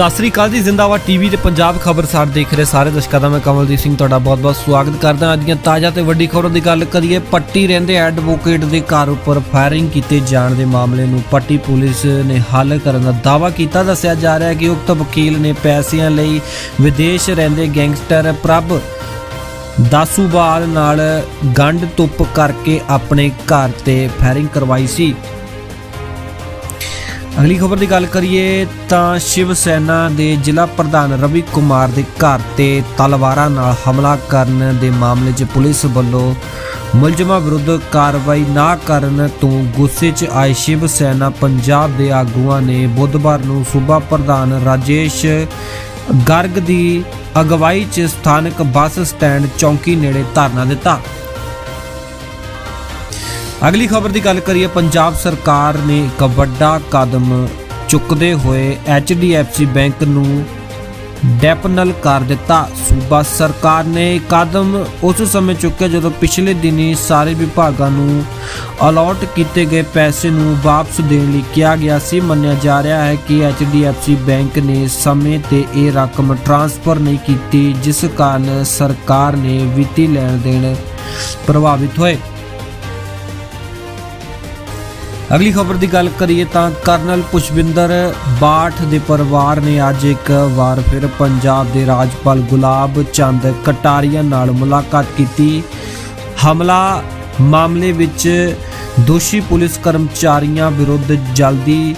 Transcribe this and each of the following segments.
ਸਤਿ ਸ੍ਰੀ ਅਕਾਲ ਜੀ, ਜ਼ਿੰਦਾਬਾਦ ਟੀਵੀ ਤੇ ਪੰਜਾਬ ਖਬਰਸਾਰ ਦੇਖ ਰਹੇ ਸਾਰੇ ਦਰਸ਼ਕਾਂ ਦਾ ਮੈਂ ਕਮਲਦੀਪ ਸਿੰਘ ਤੁਹਾਡਾ ਬਹੁਤ-ਬਹੁਤ ਸਵਾਗਤ ਕਰਦਾ ਅੱਜ ਦੀਆਂ ਤਾਜ਼ਾ ਤੇ ਵੱਡੀ ਖਬਰਾਂ ਦੀ ਗੱਲ ਕਰੀਏ, ਪੱਟੀ ਰਹਿੰਦੇ ਐਡਵੋਕੇਟ ਦੇ ਘਰ ਉੱਪਰ ਫਾਇਰਿੰਗ ਕੀਤੇ ਜਾਣ ਦੇ ਮਾਮਲੇ ਨੂੰ ਪੱਟੀ ਪੁਲਿਸ ਨੇ ਹੱਲ ਕਰਨ ਦਾ ਦਾਅਵਾ ਕੀਤਾ। ਦੱਸਿਆ ਜਾ ਰਿਹਾ ਹੈ ਕਿ ਉਕਤ ਵਕੀਲ ਨੇ ਪੈਸਿਆਂ ਲਈ ਵਿਦੇਸ਼ ਰਹਿੰਦੇ ਗੈਂਗਸਟਰ ਪ੍ਰਭ ਦਾਸੂਵਾਲ ਨਾਲ ਗੰਢ ਤੁੱਪ ਕਰਕੇ ਆਪਣੇ ਘਰ ਤੇ ਫਾਇਰਿੰਗ ਕਰਵਾਈ ਸੀ। ਅਗਲੀ ਖਬਰ ਦੀ ਗੱਲ ਕਰੀਏ ਤਾਂ ਸ਼ਿਵ ਸੈਨਾ ਦੇ ਜ਼ਿਲ੍ਹਾ ਪ੍ਰਧਾਨ ਰਵੀ ਕੁਮਾਰ ਦੇ ਘਰ ਤੇ ਤਲਵਾਰਾਂ ਨਾਲ ਹਮਲਾ ਕਰਨ ਦੇ ਮਾਮਲੇ 'ਚ ਪੁਲਿਸ ਵੱਲੋਂ ਮੁਲਜ਼ਮਾਂ ਵਿਰੁੱਧ ਕਾਰਵਾਈ ਨਾ ਕਰਨ ਤੋਂ ਗੁੱਸੇ 'ਚ ਆਏ ਸ਼ਿਵ ਸੈਨਾ ਪੰਜਾਬ ਦੇ ਆਗੂਆਂ ਨੇ ਬੁੱਧਵਾਰ ਨੂੰ ਸੂਬਾ ਪ੍ਰਧਾਨ ਰਾਜੇਸ਼ ਗਰਗ ਦੀ ਅਗਵਾਈ 'ਚ ਸਥਾਨਕ ਬੱਸ ਸਟੈਂਡ ਚੌਂਕੀ ਨੇੜੇ ਧਰਨਾ ਦਿੱਤਾ। ਅਗਲੀ ਖਬਰ ਦੀ ਗੱਲ ਕਰੀਏ, ਪੰਜਾਬ ਸਰਕਾਰ ਨੇ ਇੱਕ ਵੱਡਾ ਕਦਮ ਚੁੱਕਦੇ ਹੋਏ HDFC ਬੈਂਕ ਨੂੰ ਡੈਪਨਲ ਕਰ ਦਿੱਤਾ। ਸੂਬਾ ਸਰਕਾਰ ਨੇ ਕਦਮ ਉਸ ਸਮੇਂ ਚੁੱਕਿਆ ਜਦੋਂ ਪਿਛਲੇ ਦਿਨੀ ਸਾਰੇ ਵਿਭਾਗਾਂ ਨੂੰ ਅਲਾਟ ਕੀਤੇ ਗਏ ਪੈਸੇ ਨੂੰ ਵਾਪਸ ਦੇਣ ਲਈ ਕਿਹਾ ਗਿਆ ਸੀ। ਮੰਨਿਆ ਜਾ ਰਿਹਾ ਹੈ ਕਿ HDFC ਬੈਂਕ ਨੇ ਸਮੇਂ ਤੇ ਇਹ ਰਕਮ ਟ੍ਰਾਂਸਫਰ ਨਹੀਂ ਕੀਤੀ, ਜਿਸ ਕਾਰਨ ਸਰਕਾਰ ਨੇ ਵਿੱਤੀ ਲੈਣ ਦੇਣ ਪ੍ਰਭਾਵਿਤ ਹੋਏ। ਅਗਲੀ ਖਬਰ ਦੀ ਗੱਲ ਕਰੀਏ ਤਾਂ ਕਰਨਲ ਪੁਸ਼ਪਿੰਦਰ ਬਾਠ ਦੇ ਪਰਿਵਾਰ ਨੇ ਅੱਜ ਇੱਕ ਵਾਰ ਫਿਰ ਪੰਜਾਬ ਦੇ ਰਾਜਪਾਲ ਗੁਲਾਬ ਚੰਦ ਕਟਾਰੀਆ ਨਾਲ ਮੁਲਾਕਾਤ ਕੀਤੀ। ਹਮਲਾ ਮਾਮਲੇ ਵਿੱਚ ਦੋਸ਼ੀ ਪੁਲਿਸ ਕਰਮਚਾਰੀਆਂ ਵਿਰੁੱਧ ਜਲਦੀ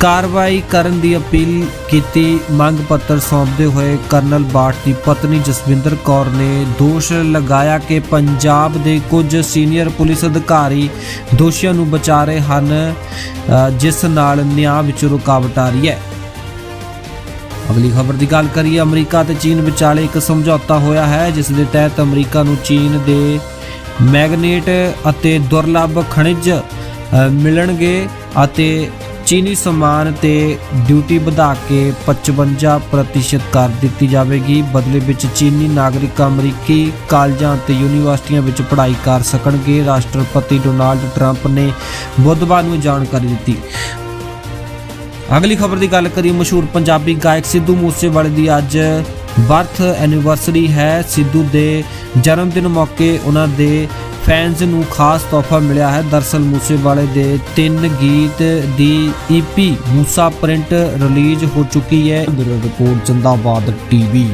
ਕਾਰਵਾਈ ਕਰਨ ਦੀ ਅਪੀਲ ਕੀਤੀ। ਮੰਗ ਪੱਤਰ ਸੌਂਪਦੇ ਹੋਏ ਕਰਨਲ ਬਾਠ ਦੀ ਪਤਨੀ ਜਸਵਿੰਦਰ ਕੌਰ ਨੇ ਦੋਸ਼ ਲਗਾਇਆ ਕਿ ਪੰਜਾਬ ਦੇ ਕੁਝ ਸੀਨੀਅਰ ਪੁਲਿਸ ਅਧਿਕਾਰੀ ਦੋਸ਼ੀਆਂ ਨੂੰ ਬਚਾ ਰਹੇ ਹਨ ਜਿਸ ਨਾਲ ਨਿਆਂ ਵਿੱਚ ਰੁਕਾਵਟ ਆ ਰਹੀ ਹੈ। ਅਗਲੀ ਖਬਰ ਦੀ ਗੱਲ ਕਰੀਏ, ਅਮਰੀਕਾ ਤੇ ਚੀਨ ਵਿਚਾਲੇ ਇੱਕ ਸਮਝੌਤਾ ਹੋਇਆ ਹੈ, ਜਿਸ ਦੇ ਤਹਿਤ ਅਮਰੀਕਾ ਨੂੰ ਚੀਨ ਦੇ ਮੈਗਨੇਟ ਅਤੇ ਦੁਰਲੱਭ ਖਣਿਜ ਮਿਲਣਗੇ ਅਤੇ ਚੀਨੀ ਸਮਾਨ ਤੇ ਡਿਊਟੀ ਵਧਾ ਕੇ 55% ਕਰ ਦਿੱਤੀ ਜਾਵੇਗੀ। ਬਦਲੇ ਵਿੱਚ ਚੀਨੀ ਨਾਗਰਿਕ ਅਮਰੀਕੀ ਕਾਲਜਾਂ ਅਤੇ ਯੂਨੀਵਰਸਿਟੀਆਂ ਵਿੱਚ ਪੜ੍ਹਾਈ ਕਰ ਸਕਣਗੇ। ਰਾਸ਼ਟਰਪਤੀ ਡੋਨਾਲਡ ਟਰੰਪ ਨੇ ਬੁੱਧਵਾਰ ਨੂੰ ਜਾਣਕਾਰੀ ਦਿੱਤੀ। ਅਗਲੀ ਖਬਰ ਦੀ ਗੱਲ ਕਰੀਏ, ਮਸ਼ਹੂਰ ਪੰਜਾਬੀ ਗਾਇਕ ਸਿੱਧੂ ਮੂਸੇਵਾਲੇ ਦੀ ਅੱਜ ਬਰਥ ਐਨੀਵਰਸਰੀ ਹੈ। ਸਿੱਧੂ ਦੇ ਜਨਮ ਦਿਨ ਮੌਕੇ ਉਹਨਾਂ ਦੇ ਫੈਨਸ ਨੂੰ ਖਾਸ ਤੋਹਫਾ ਮਿਲਿਆ ਹੈ। ਦਰਸਲ ਮੂਸੇਵਾਲੇ ਦੇ ਤਿੰਨ ਗੀਤ ਦੀ ਈਪੀ ਮੂਸਾ ਪ੍ਰਿੰਟ ਰਿਲੀਜ਼ ਹੋ ਚੁੱਕੀ ਹੈ। ਬਿਊਰੋ ਰਿਪੋਰਟ ਜਿੰਦਾਬਾਦ ਟੀਵੀ